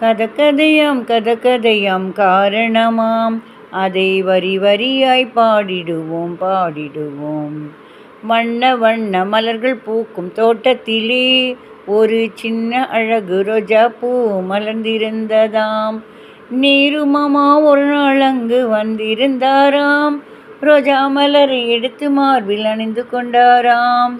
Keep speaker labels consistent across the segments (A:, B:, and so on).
A: கதகதையாம் கதகதையாம் காரணமாம். அதை வரி வரியாய் பாடிடுவோம் பாடிடுவோம். வண்ண வண்ண மலர்கள் பூக்கும் தோட்டத்திலே ஒரு சின்ன அழகு ரோஜா பூ மலர்ந்திருந்ததாம். நீருமாமா ஒரு நாள் அங்கு வந்திருந்தாராம். ரோஜா மலரை எடுத்து மார்பில் அணிந்து கொண்டாராம்.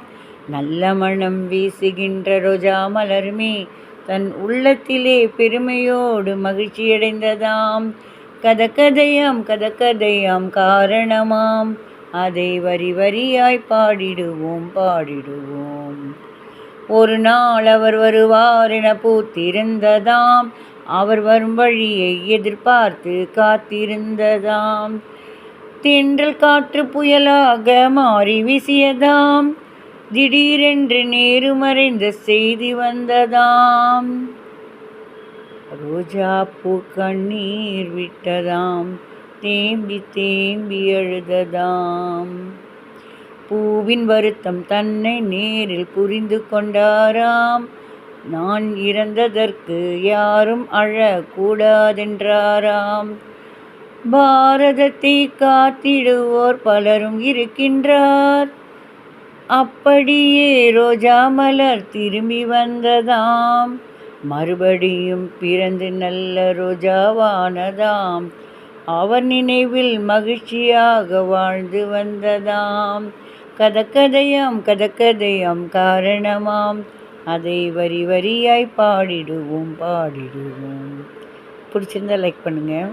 A: நல்ல மனம் வீசுகின்ற ரோஜா மலருமே தன் உள்ளத்திலே பெருமையோடு மகிழ்ச்சியடைந்ததாம். கதகதையாம் கதகதையாம் காரணமாம். அதை வரி வரியாய் பாடிடுவோம் பாடிடுவோம். ஒரு நாள் அவர் வருவார் என பூத்திருந்ததாம். அவர் வரும் வழியை எதிர்பார்த்து காத்திருந்ததாம். தென்றல் காற்று புயலாக மாறி வீசியதாம். திடீரென்று நேரு மறைந்த செய்தி வந்ததாம். ரோஜா பூ கண்ணீர் விட்டதாம். தேம்பி தேம்பி அழுததாம் பூவின் வருத்தம் தன்னை நேரில் புரிந்து கொண்டாராம். நான் இறந்ததற்கு யாரும் அழக்கூடாதென்றாராம். பாரதத்தை காத்திடுவோர் பலரும் இருக்கின்றார். அப்படியே ரோஜா மலர் திரும்பி வந்ததாம். மறுபடியும் பிறந்து நல்ல ரோஜாவானதாம். அவர் நினைவில் மகிழ்ச்சியாக வாழ்ந்து வந்ததாம். கதக்கதையாம் கதக்கதையாம் காரணமாம். அதை வரி வரியாய் பாடிடுவோம் பாடிடுவோம். பிடிச்சிருந்தா லைக் பண்ணுங்கள்